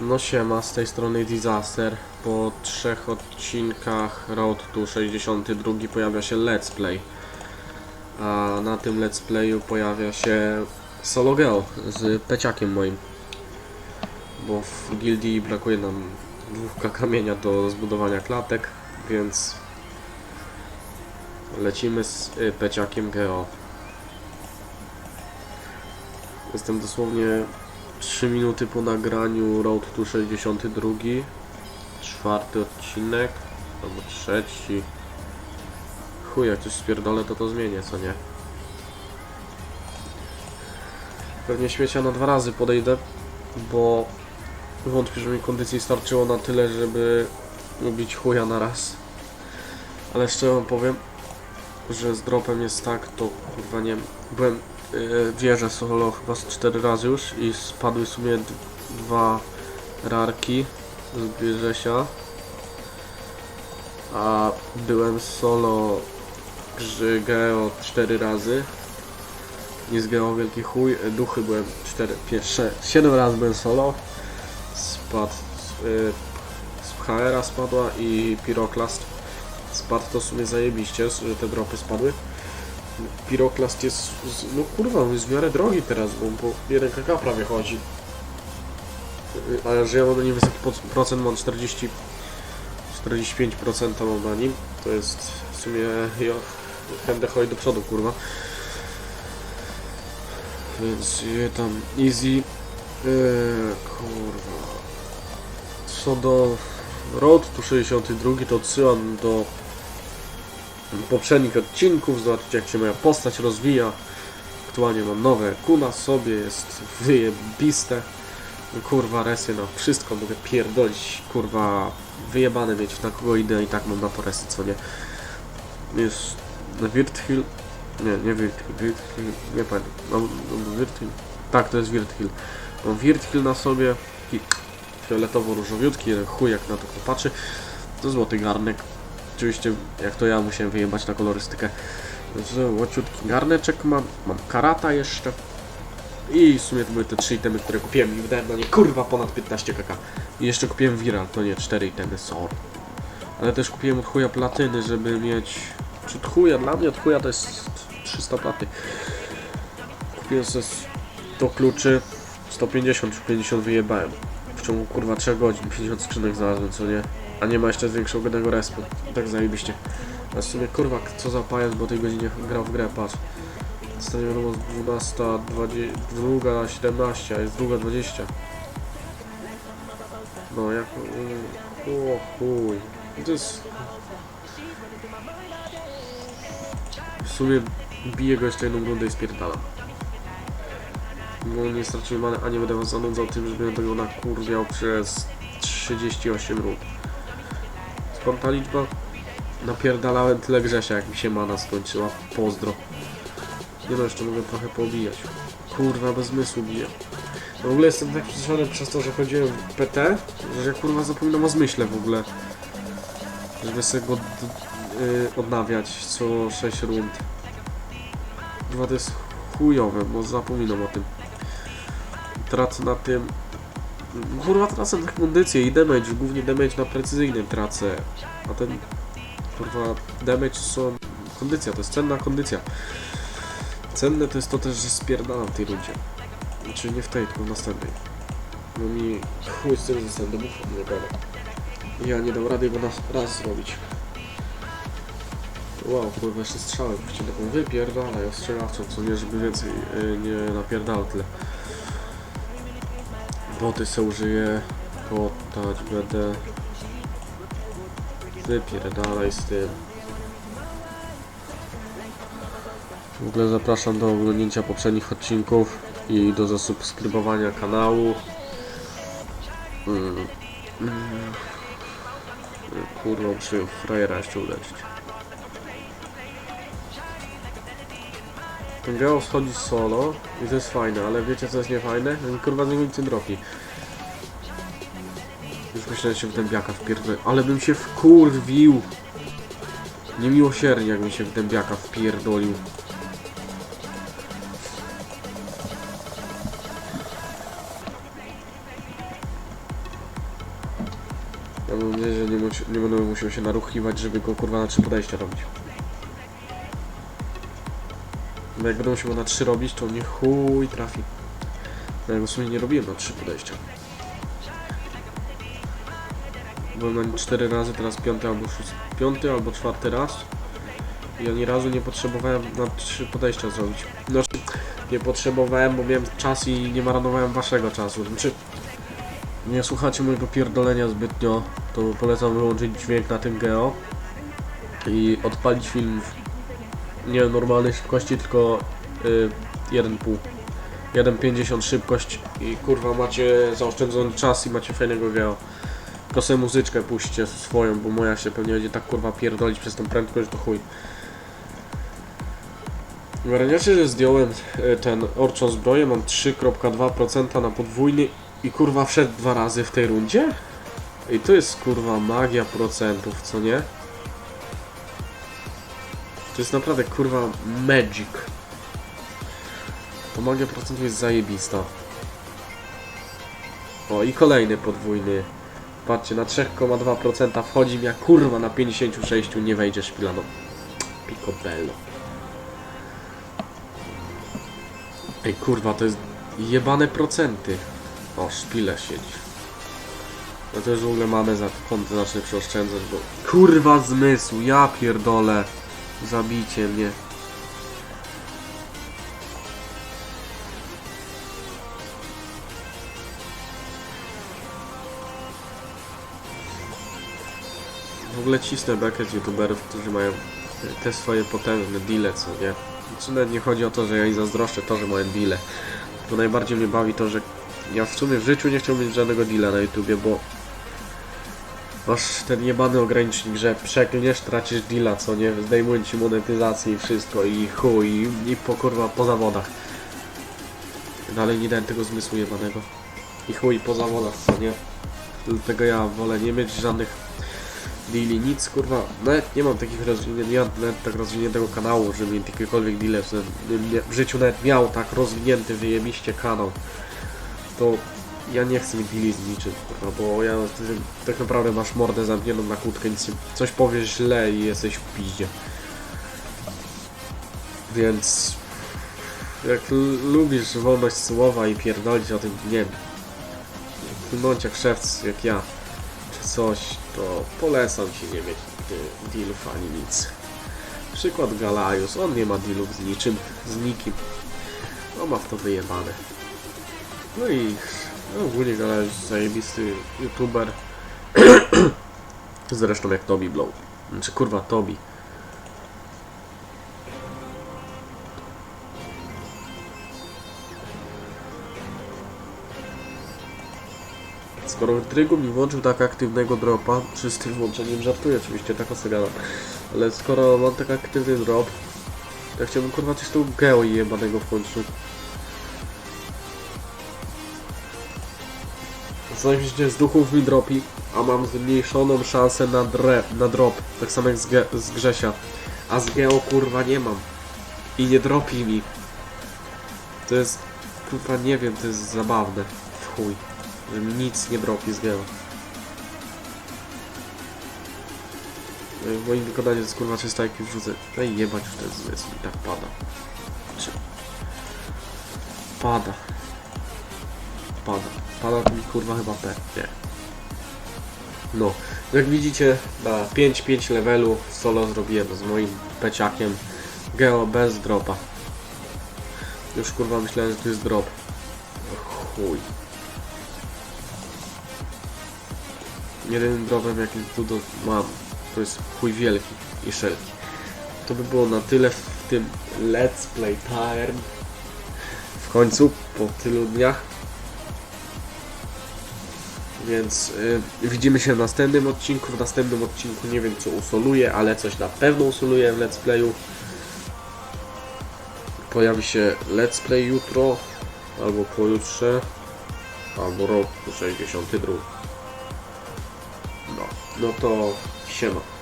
No siema, z tej strony Disaster. Po trzech odcinkach Road to 62 pojawia się Let's Play. A na tym Let's Playu pojawia się Solo Geo z peciakiem moim. Bo w gildii brakuje nam dwóch kamienia do zbudowania klatek, więc lecimy z y, peciakiem Geo. Jestem dosłownie 3 minuty po nagraniu Road to 62 czwarty odcinek. Albo trzeci. Chuj jak coś spierdolę to to zmienię co nie? Pewnie śmiecia na dwa razy podejdę bo wątpię że mi kondycji starczyło na tyle żeby ubić chuja na raz. Ale szczerze wam powiem że z dropem jest tak to kurwa nie byłem wieżę solo chyba z 4 razy już i spadły w sumie dwa rarki z Bierzesia. A byłem solo przy Geo 4 razy. Nie z wielki chuj e, duchy byłem 4, 5, 7 razy byłem solo. Spadł z HR-a spadła i Pyroklast spadł to w sumie zajebiście, że te dropy spadły Piroklast jest, z, no kurwa, on jest w miarę drogi teraz, bo po 1 kk prawie chodzi. Y, Ale że ja mam na nim wysoki procent, mam 40, 45% mam na nim, to jest w sumie, ja będę chodzić do przodu, kurwa. Więc je tam easy, yy, kurwa. Co do Road to 62, to odsyłam do poprzednich odcinków, zobaczycie jak się moja postać rozwija. Aktualnie mam nowe kuna sobie, jest wyjebiste. No, Kurwa, resy, no wszystko mogę pierdolić, kurwa, wyjebane mieć, na kogo idę i tak mam na to resy, co nie. Jest na Wirthill, nie, nie Wirthill, Wirthill, nie pamiętam, mam, Wirthill, tak, to jest Wirthill. Mam Wirthill na sobie fioletowo-różowiutki, chuj jak na to kto patrzy. To złoty garnek, Oczywiście, jak to ja musiałem wyjebać na kolorystykę. Z łaciutki garneczek mam, mam karata jeszcze. I w sumie to były te trzy itemy, które kupiłem i wydałem na nie kurwa ponad 15 kk. I jeszcze kupiłem viral, to nie, cztery itemy, sorry. Ale też kupiłem od chuja platyny, żeby mieć... Czy od chuja? Dla mnie od chuja to jest 300 platy. Kupiłem sobie 100 kluczy, 150 czy 50 wyjebałem. Ciągu kurwa 3 godzin 50 skrzynek znalazłem, co nie? A nie ma jeszcze zwiększonego respu. Tak zajebiście. A w sumie kurwa, co za pajac, bo tej godzinie grał w grę, patrz. Stanie wiadomo 12, 20, druga 17, a jest druga 20. No jak... O chuj. To jest... W sumie biję go jeszcze jedną rundę i spierdalam. Bo nie straciłem many, a nie będę zanudzał tym, że będę go nakurwiał przez 38 rund. Skąd ta liczba? Napierdalałem tyle Grzesia, jak mi się mana skończyła. Pozdro. Nie no, jeszcze mogę trochę pobijać. Kurwa, bez zmysłu biję. W ogóle jestem tak przyzwyczajony przez to, że chodziłem w PT, że ja kurwa zapominam o zmyśle w ogóle. Żeby sobie go d- y, odnawiać co 6 rund. Kurwa, to jest chujowe, bo zapominam o tym. Tracę na tym Kurwa, tracę na kondycję i damage, głównie damage na precyzyjnym tracę. A ten, kurwa, damage są kondycja, to jest cenna kondycja. Cenne to jest to też, że spierdalam w tej rundzie. Znaczy nie w tej, tylko w następnej. No mi chuj z tym, że jestem domów nie gada. Ja nie dam rady go na raz zrobić. Wow, kurwa, jeszcze strzałem, taką wypierdalaj ostrzegawczą, co nie, żeby więcej yy, nie napierdał tyle. Wody se użyję, potać będę. Wypierdalaj z tym. W ogóle zapraszam do oglądnięcia poprzednich odcinków i do zasubskrybowania kanału. Mm. Mm. Kurwa, muszę frajera jeszcze uleczyć. Ten Geo schodzi solo i to jest fajne, ale wiecie co jest niefajne? Ten kurwa z niego nic nie dropi. Już myślałem, że się w dębiaka wpierdolę, ale bym się wkurwił. Niemiłosiernie jakbym się w dębiaka wpierdolił. Ja mam nadzieję, że nie, nie będę musiał się naruchiwać, żeby go kurwa na trzy podejścia robić. Bo jak będę musiał go na trzy robić, to mnie chuj trafi. No ja w sumie nie robiłem na trzy podejścia. Byłem na nim cztery razy, teraz piąty albo szósty, piąty albo czwarty raz. I ani razu nie potrzebowałem na trzy podejścia zrobić. Znaczy, nie potrzebowałem, bo miałem czas i nie marnowałem waszego czasu. Znaczy, nie słuchacie mojego pierdolenia zbytnio, to polecam wyłączyć dźwięk na tym geo i odpalić film nie normalnej szybkości, tylko y, 1,5. 1,50 szybkość i kurwa macie zaoszczędzony czas i macie fajnego geo. Tylko sobie muzyczkę puśćcie swoją, bo moja się pewnie będzie tak kurwa pierdolić przez tą prędkość, to chuj. Ogarniacie, że zdjąłem y, ten orczą zbroję, mam 3,2% na podwójny i kurwa wszedł dwa razy w tej rundzie? I to jest kurwa magia procentów, co nie? To jest naprawdę kurwa magic. To magia procentów jest zajebista. O i kolejny podwójny. Patrzcie, na 3,2% wchodzi mi, a kurwa na 56 nie wejdzie szpilaną. Picobello. Ej kurwa, to jest jebane procenty. O, szpile siedzi. No to już w ogóle mamy za konty zacznę przeoszczędzać, bo... Kurwa zmysł, ja pierdolę. Zabijcie mnie. W ogóle cisnę bekę z youtuberów, którzy mają te swoje potężne deale, co nie? Znaczy nawet nie chodzi o to, że ja im zazdroszczę to, że mają deale. Bo najbardziej mnie bawi to, że ja w sumie w życiu nie chciałbym mieć żadnego deala na YouTubie, bo masz ten jebany ogranicznik, że przeklniesz, tracisz deala, co nie? Zdejmują ci monetyzację i wszystko i chuj, i, i po kurwa po zawodach. Dalej nie dałem tego zmysłu jebanego. I chuj po zawodach, co nie? Dlatego ja wolę nie mieć żadnych deali, nic kurwa, nawet nie mam takich rozwiniętych, nie mam nawet tak rozwiniętego kanału, żeby mieć jakiekolwiek deale, że bym nie- w życiu nawet miał tak rozwinięty wyjebiście kanał, to ja nie chcę deali z niczym, kurwa, bo ja tak naprawdę masz mordę zamkniętą na kłódkę, nic coś powiesz źle i jesteś w piździe. Więc jak lubisz wolność słowa i pierdolić o tym, nie wiem, bądź jak szewc, jak ja, czy coś, to polecam ci nie mieć y, dealów ani nic. Przykład Galajus, on nie ma dealów z niczym, z nikim. On ma w to wyjebane. No i no ogólnie Galajus zajebisty youtuber. Zresztą jak Tobi Blow. Znaczy kurwa Tobi. Skoro Trygu mi włączył tak aktywnego dropa, czy z tym włączeniem żartuję oczywiście, tak o co gadam. Ale skoro mam tak aktywny drop, to ja chciałbym kurwa coś tu geo jebanego w końcu. Coś z duchów mi dropi, a mam zmniejszoną szansę na, dre, na drop, tak samo jak z, ge, z Grzesia. A z geo kurwa nie mam. I nie dropi mi. To jest, kurwa nie wiem, to jest zabawne. W chuj. Że mi nic nie dropi z geo. No W moim wykonaniu jest kurwa czysta jak już wrzucę. No i jebać już ten zmysł i tak pada. Pada. Pada. Pada mi kurwa chyba P. Nie. No. Jak widzicie na 5-5 levelu solo zrobiłem z moim peciakiem. Geo bez dropa. Już kurwa myślałem, że to jest drop. Chuj. Jedynym dropem jaki tu do, mam to jest chuj wielki i szelki. To by było na tyle w tym Let's Play Time. W końcu, po tylu dniach. Więc y, widzimy się w następnym odcinku. W następnym odcinku nie wiem co usoluję, ale coś na pewno usoluję w Let's Playu. Pojawi się Let's Play jutro, albo pojutrze, albo rok 62. No, no to siema.